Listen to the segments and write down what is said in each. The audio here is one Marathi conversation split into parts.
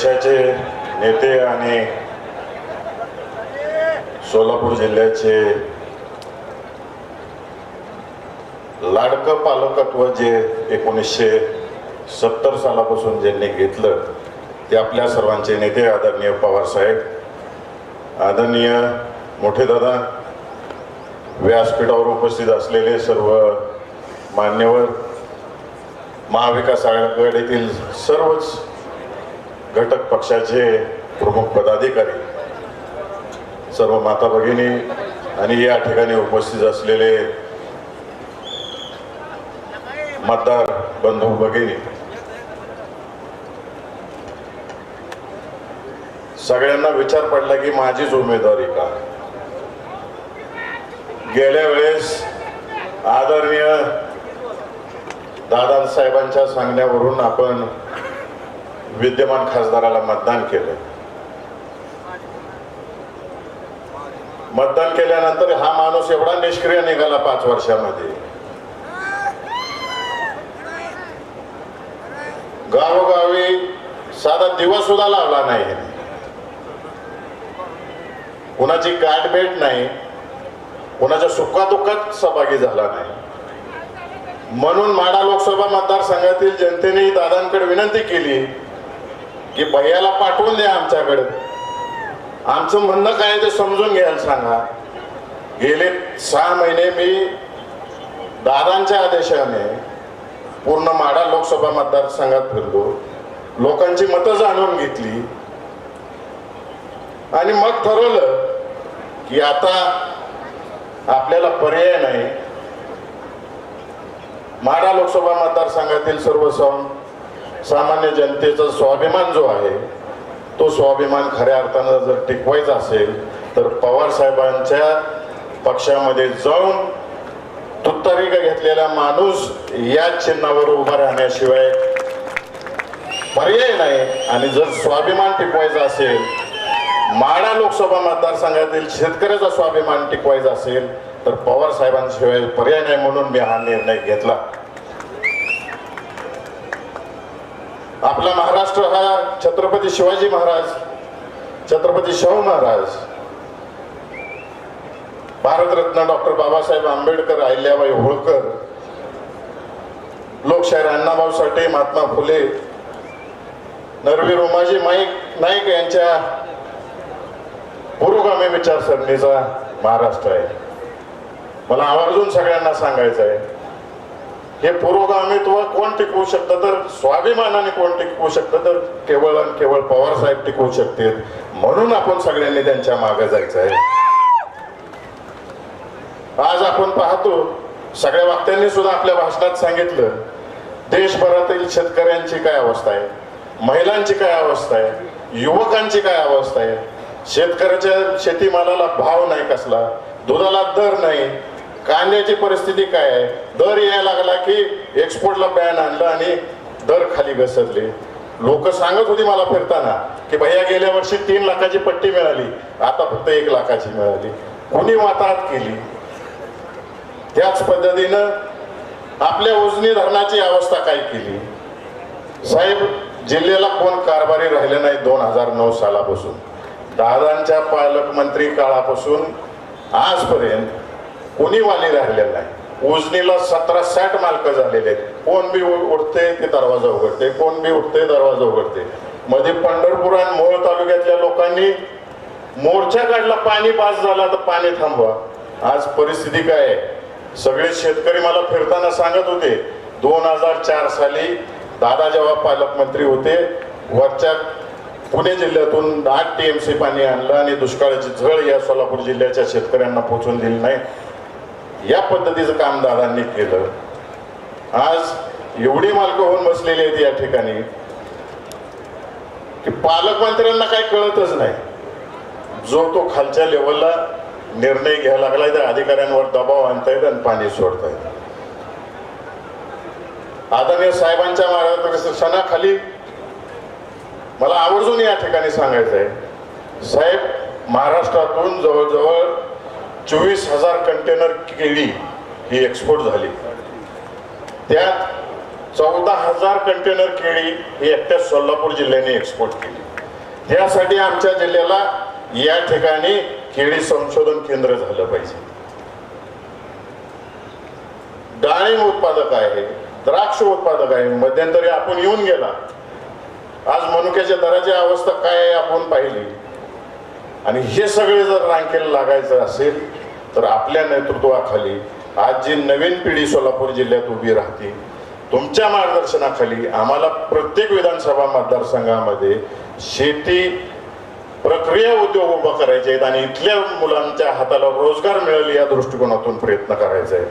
पक्षाचे नेते आणि सोलापूर जिल्ह्याचे लाडकं पालकत्व जे एकोणीसशे सत्तर सालापासून ज्यांनी घेतलं ते आपल्या सर्वांचे नेते आदरणीय पवारसाहेब आदरणीय मोठे दादा व्यासपीठावर उपस्थित असलेले सर्व मान्यवर महाविकास आघाडीतील सर्वच घटक पक्षाचे प्रमुख पदाधिकारी सर्व माता भगिनी आणि या ठिकाणी उपस्थित असलेले मतदार बंधू भगिनी सगळ्यांना विचार पडला की माझीच उमेदवारी का? गेल्या वेळेस आदरणीय दादासाहेबांच्या सांगण्यावरून आपण विद्यमान खासदाराला मतदान केलं. मतदान केल्यानंतर हा माणूस एवढा निष्क्रिय निघाला पाच वर्षामध्ये. गावोगावी साधा दिवस सुद्धा लावला नाही कुणाची गाठ भेट नाही. कुणाच्या सुखादुःखात सहभागी झाला नाही. म्हणून माडा लोकसभा मतदारसंघातील जनतेने दादांकडे विनंती केली की भैयाला पाठवून द्या आमच्याकडे. आमचं म्हणणं काय ते समजून घ्यायला सांगा. गेले सहा महिने मी दादांच्या आदेशाने पूर्ण माडा लोकसभा मतदारसंघात फिरलो. लोकांची मतं जाणून घेतली. आणि मग ठरवलं की आता आपल्याला पर्याय नाही. माडा लोकसभा मतदारसंघातील सर्व सम सामान्य जनतेचा स्वाभिमान जो आहे तो स्वाभिमान खऱ्या अर्थानं जर टिकवायचा असेल तर पवार साहेबांच्या पक्षामध्ये जाऊन तुत्तरिका घेतलेला माणूस या चिन्हावर उभा राहण्याशिवाय पर्याय नाही. आणि जर स्वाभिमान टिकवायचा असेल माडा लोकसभा मतदारसंघातील शेतकऱ्याचा स्वाभिमान टिकवायचा असेल तर पवार साहेबांशिवाय पर्याय नाही म्हणून मी हा निर्णय घेतला. आपला महाराष्ट्र हा छत्रपती शिवाजी महाराज छत्रपती शाहू महाराज भारतरत्न डॉक्टर बाबासाहेब आंबेडकर अहिल्याबाई होळकर लोकशाहीर अण्णाभाऊ साठे महात्मा फुले नरवीर उमाजी माईक नाईक यांच्या पुरोगामी विचारसरणीचा महाराष्ट्र आहे. मला आवर्जून सगळ्यांना सांगायचं आहे हे पुरोगामित्व कोण टिकवू शकतं तर स्वाभिमानाने कोण टिकवू शकतं तर केवळ आणि केवळ पवार साहेब टिकवू शकतील. म्हणून आपण सगळ्यांनी त्यांच्या मागे जायचं आहे आज आपण पाहतो सगळ्या वक्त्यांनी सुद्धा आपल्या भाषणात सांगितलं देशभरातील शेतकऱ्यांची काय अवस्था आहे? महिलांची काय अवस्था आहे? युवकांची काय अवस्था आहे? शेतकऱ्याच्या शेतीमालाला भाव नाही कसला? दुधाला दर नाही. कांद्याची परिस्थिती काय आहे? दर यायला लागला की एक्सपोर्टला बॅन आणलं आणि दर खाली घसरले. लोक सांगत होती मला फिरताना की भैया गेल्या वर्षी तीन लाखाची पट्टी मिळाली आता फक्त एक लाखाची मिळाली. कुणी वाताहत केली? त्याच पद्धतीनं आपल्या उजनी धरणाची अवस्था काय केली? साहेब जिल्ह्याला कोण कारभारी राहिले नाही दोन हजार नऊ सालापासून. दादांच्या पालकमंत्री काळापासून आजपर्यंत कोणी राहिलेला राहिलेलं नाही उजनीला सतरा साठ मालक झालेले आहेत. कोण बी उठते ते दरवाजा उघडते कोण बी उठते दरवाजा उघडते मध्ये पंढरपूर आणि मोहोळ तालुक्यातल्या लोकांनी मोर्चा काढला पाणी पास झाला तर पाणी थांबवा. आज परिस्थिती काय आहे? सगळे शेतकरी मला फिरताना सांगत होते दोन हजार चार साली दादा जेव्हा पालकमंत्री होते वरच्या पुणे जिल्ह्यातून आठ टी एम सी पाणी आणलं आणि दुष्काळाची झळ या सोलापूर जिल्ह्याच्या शेतकऱ्यांना पोचून दिली नाही. या पद्धतीचं काम दादांनी केलं. आज एवढी मालकं होऊन बसलेली आहेत या ठिकाणी की पालकमंत्र्यांना काही कळतच नाही. जो तो खालच्या लेवलला निर्णय घ्यायला लागलाय तर अधिकाऱ्यांवर दबाव आणतायत आणि पाणी सोडतायत. आदरणीय साहेबांच्या मार्गदर्शनाखाली मला आवर्जून या ठिकाणी सांगायचं आहे साहेब महाराष्ट्रातून जवळजवळ चोवीस हजार कंटेनर केळी ही एक्सपोर्ट झाली. त्यात चौदा हजार कंटेनर केळी ही एकट्या सोलापूर जिल्ह्याने एक्सपोर्ट केली. त्यासाठी आमच्या जिल्ह्याला या ठिकाणी केळी संशोधन केंद्र झालं पाहिजे. डाळिंब उत्पादक आहे द्राक्ष उत्पादक आहे मध्यंतरी आपण येऊन गेला. आज मनुक्याच्या दराची अवस्था काय आहे आपण पाहिली. आणि हे सगळे जर रांकेला लागायचं असेल तर आपल्या नेतृत्वाखाली आज जी नवीन पिढी सोलापूर जिल्ह्यात उभी राहते तुमच्या मार्गदर्शनाखाली आम्हाला प्रत्येक विधानसभा मतदारसंघामध्ये शेती प्रक्रिया उद्योग उभा करायचे आहेत आणि इथल्या मुलांच्या हाताला रोजगार मिळेल या दृष्टिकोनातून प्रयत्न करायचा आहे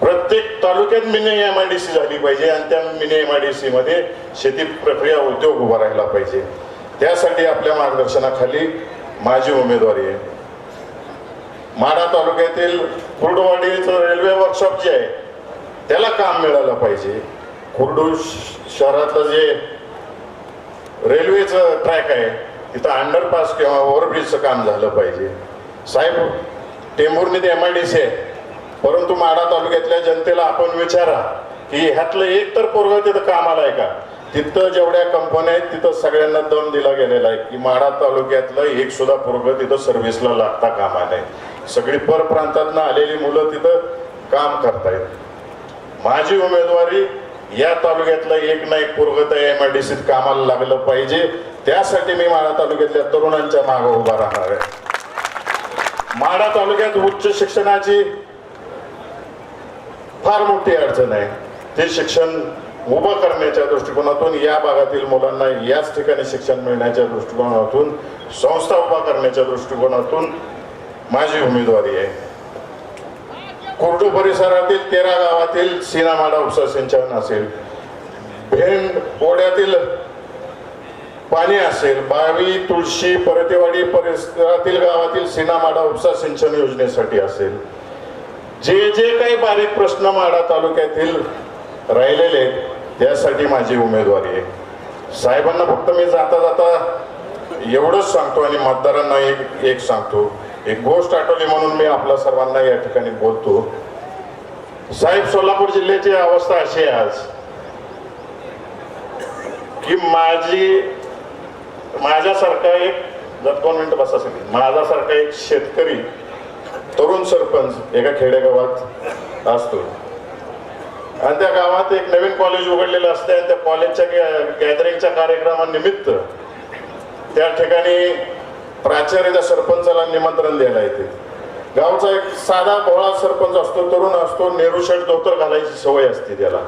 प्रत्येक तालुक्यात mini M I D C झाली पाहिजे आणि त्या mini M I D C मध्ये शेती प्रक्रिया उद्योग उभा राहिला पाहिजे. त्यासाठी आपल्या मार्गदर्शनाखाली माझी उमेदवारी आहे. माडा तालुक्यातील कुर्डवाडीचं रेल्वे वर्कशॉप जे आहे त्याला काम मिळालं पाहिजे. कुर्डू शहरातलं जे रेल्वेचं ट्रॅक आहे तिथं अंडरपास किंवा ओव्हरब्रिजचं काम झालं पाहिजे. साहेब टेंभुर्णीत एम आय डी सी आहे. परंतु माडा तालुक्यातल्या जनतेला आपण विचारा की ह्यातलं एक तर पोरग तिथं कामाला आहे का? तिथं जेवढ्या कंपन्या आहेत तिथं सगळ्यांना दम दिला गेलेला आहे की माढा तालुक्यातलं एक सुद्धा पोरग तिथं सर्व्हिसला लागता कामा नाही सगळी परप्रांतातनं आलेली मुलं तिथं काम करतायत. माझी उमेदवारी या तालुक्यातलं एक ना एक पोरग तर एम आय डी सीत कामाला लागलं पाहिजे. त्यासाठी मी माढा तालुक्यातल्या तरुणांच्या मागे उभा राहणार आहे. माढा तालुक्यात उच्च शिक्षणाची फार मोठी अडचण आहे. ते शिक्षण उभं करण्याच्या दृष्टिकोनातून या भागातील मुलांना याच ठिकाणी शिक्षण मिळण्याच्या दृष्टिकोनातून संस्था उभा करण्याच्या दृष्टिकोनातून माझी उमेदवारी आहे. कुर्डू परिसरातील तेरा गावातील सीनामाडा उपसा सिंचन असेल भेंड ओढ्यातील पाणी असेल बावी तुळशी परतेवाडी परिसरातील गावातील सीनामाडा उपसा सिंचन योजनेसाठी असेल. जे जे काही बारीक प्रश्न माडा तालुक्यातील राहिलेले आहेत त्यासाठी माझी उमेदवारी आहे. साहेबांना फक्त मी जाता जाता एवढंच सांगतो आणि मतदारांना एक एक सांगतो. एक गोष्ट आठवली म्हणून मी आपल्या सर्वांना या ठिकाणी बोलतो. साहेब सोलापूर जिल्ह्याची अवस्था अशी आहे आज की माझी माझ्यासारखा एक जर दोन मिनिटं बसा सगळी. माझ्यासारखा एक शेतकरी तरुण सरपंच एका खेडेगावात असतो. आणि त्या गावात एक नवीन कॉलेज उघडलेलं असते आणि त्या कॉलेजच्या गॅदरिंगच्या कार्यक्रमानिमित्त त्या ठिकाणी प्राचार्य त्या सरपंचाला निमंत्रण द्यायला येते. गावचा एक साधा भोळा सरपंच असतो तरुण असतो नेहरू शर्ट धोतर घालायची सवय असते त्याला.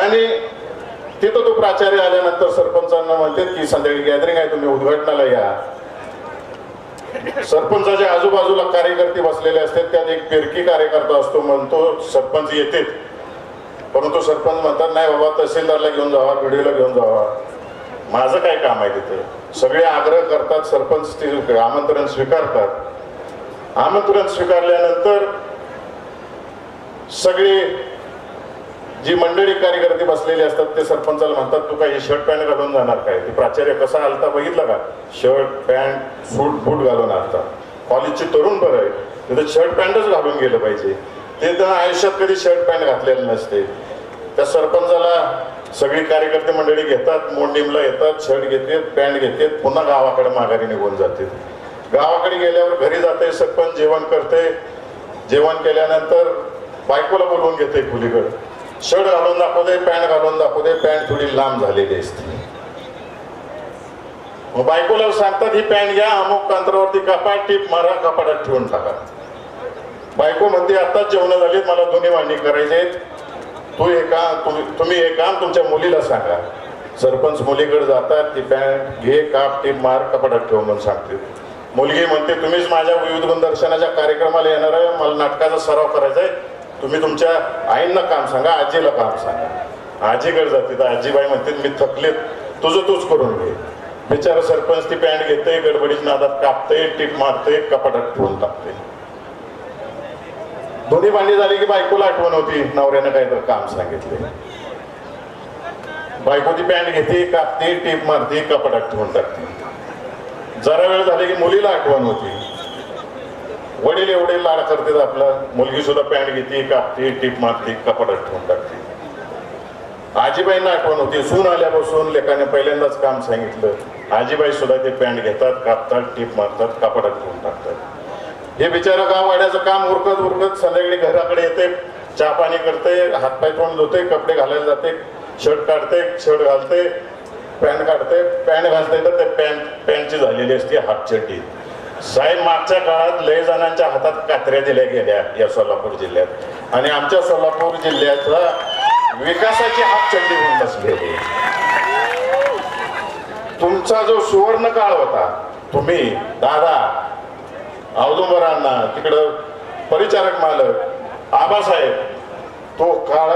आणि तिथं तो प्राचार्य आल्यानंतर सरपंचांना म्हणते की संध्याकाळी गॅदरिंग आहे तुम्ही उद्घाटनाला या. सरपंचाच्या आजूबाजूला कार्यकर्ते बसलेले असतात त्यात एक फिरकी कार्यकर्ता असतो म्हणतो सरपंच येते परंतु सरपंच म्हणतात नाही बाबा तहसीलदारला घेऊन जावा व्हिडिओला घेऊन जावा. माझं काय काम आहे तिथे? सगळे आग्रह करतात सरपंच ते आमंत्रण स्वीकारतात. आमंत्रण स्वीकारल्यानंतर सगळे जी मंडळी कार्यकर्ते बसलेले असतात ते सरपंचाला म्हणतात तू काय शर्ट पॅन्ट घालून जाणार काय? ते प्राचार्य कसा आलता बघितलं का? शर्ट पॅन्ट सूट बूट घालून आलता. कॉलेजचे तरुण बरं आहे. तिथं शर्ट पॅन्टच घालून गेलं पाहिजे. ते तर आयुष्यात कधी शर्ट पॅन्ट घातलेलं नसते. त्या सरपंचाला सगळी कार्यकर्ते मंडळी घेतात मोंडीमला येतात शर्ट घेतात पॅन्ट घेतात पुन्हा गावाकडे माघारी निघून जाते गावाकडे गेल्यावर घरी जाते सरपंच जेवण करते जेवण केल्यानंतर बायकोला बोलवून घेते खुलीकडं शर्ट घालून दाखवते पॅन्ट घालून दाखवते पॅन्ट थोडी लांब झालेली असते मग बायकोला सांगतात ही पॅन्ट घ्या अमुक अंतरावरती कपाट टीप मारा कपाटात ठेवून टाका. बायको म्हणते आताच जेवण झालीत मला दोन्ही मांडणी करायचे आहेत तू हे काम तुम्ही तुम्ही हे काम तुमच्या मुलीला सांगा. सरपंच मुलीकडे जातात ती पॅन्ट घे काप टीप मार कपाटात ठेव म्हणून सांगते. मुलगी म्हणते तुम्हीच माझ्या विविध गुणदर्शनाच्या कार्यक्रमाला येणार आहे मला नाटकाचा सराव करायचा आहे. तुम्ही तुमच्या आईंना काम सांगा आजीला काम सांगा. आजीकडे जाते तर आजीबाई म्हणते मी थकलेत तुझं तूच करून घे. बिचारा सरपंच ती पॅन्ट घेते गडबडीत नादात कापते टीप मारते कपाटात ठेवून टाकते दोन्ही भांडी झाली की बायकोला आठवण होती नवऱ्यानं काहीतरी काम सांगितले बायको ती पॅन्ट घेते कापते टीप मारते कपाटात ठेवून टाकते. जरा वेळ झाली की मुलीला आठवण होती. वडील एवढे लाड करतात आपला. मुलगी सुद्धा पॅन्ट घेते कापते टीप मारते कपाटात ठेवून टाकते. आजीबाईंना आठवण होती. सून आल्यापासून लेखाने पहिल्यांदाच काम सांगितलं. आजीबाई सुद्धा ते पॅन्ट घेतात कापतात टीप मारतात कापडात ठेवून टाकतात. हे बिचारं गाववाड्याचं काम उरकत उरकत संध्याकाळी घराकडे येते. चहा पाणी करते हातपाय तोंड धुते कपडे घालायला जाते. शर्ट काढते शर्ट घालते पॅन्ट काढते. पॅन्ट घालते तर ते पॅन्ट पॅन्टची झालेली असते हाफ चड्डी साहेब मागच्या काळात लय जणांच्या हातात कात्र्या दिल्या गेल्या या सोलापूर जिल्ह्यात. आणि आमच्या सोलापूर जिल्ह्याचा विकासाची हात चड्डी होऊन बसलेली. तुमचा जो सुवर्ण काळ होता तुम्ही दादा औदुंबरांना तिकडं परिचारक मालक आबासाहेब तो काळ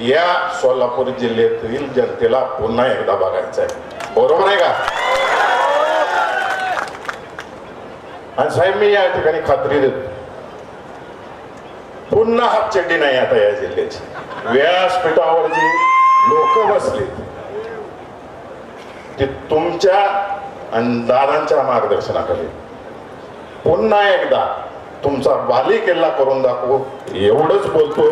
या सोलापूर जिल्ह्यातील जनतेला पुन्हा एकदा बघायचा आहे. बरोबर आहे का? आणि साहेब मी या ठिकाणी खात्री देतो. पुन्हा हापचड्डी नाही आता या जिल्ह्याची. व्यासपीठावर जी लोक बसली. ती तुमच्या आणि दादांच्या मार्गदर्शनाखाली. पुन्हा एकदा तुमचा बाली किल्ला करून दाखवू. एवढंच बोलतो.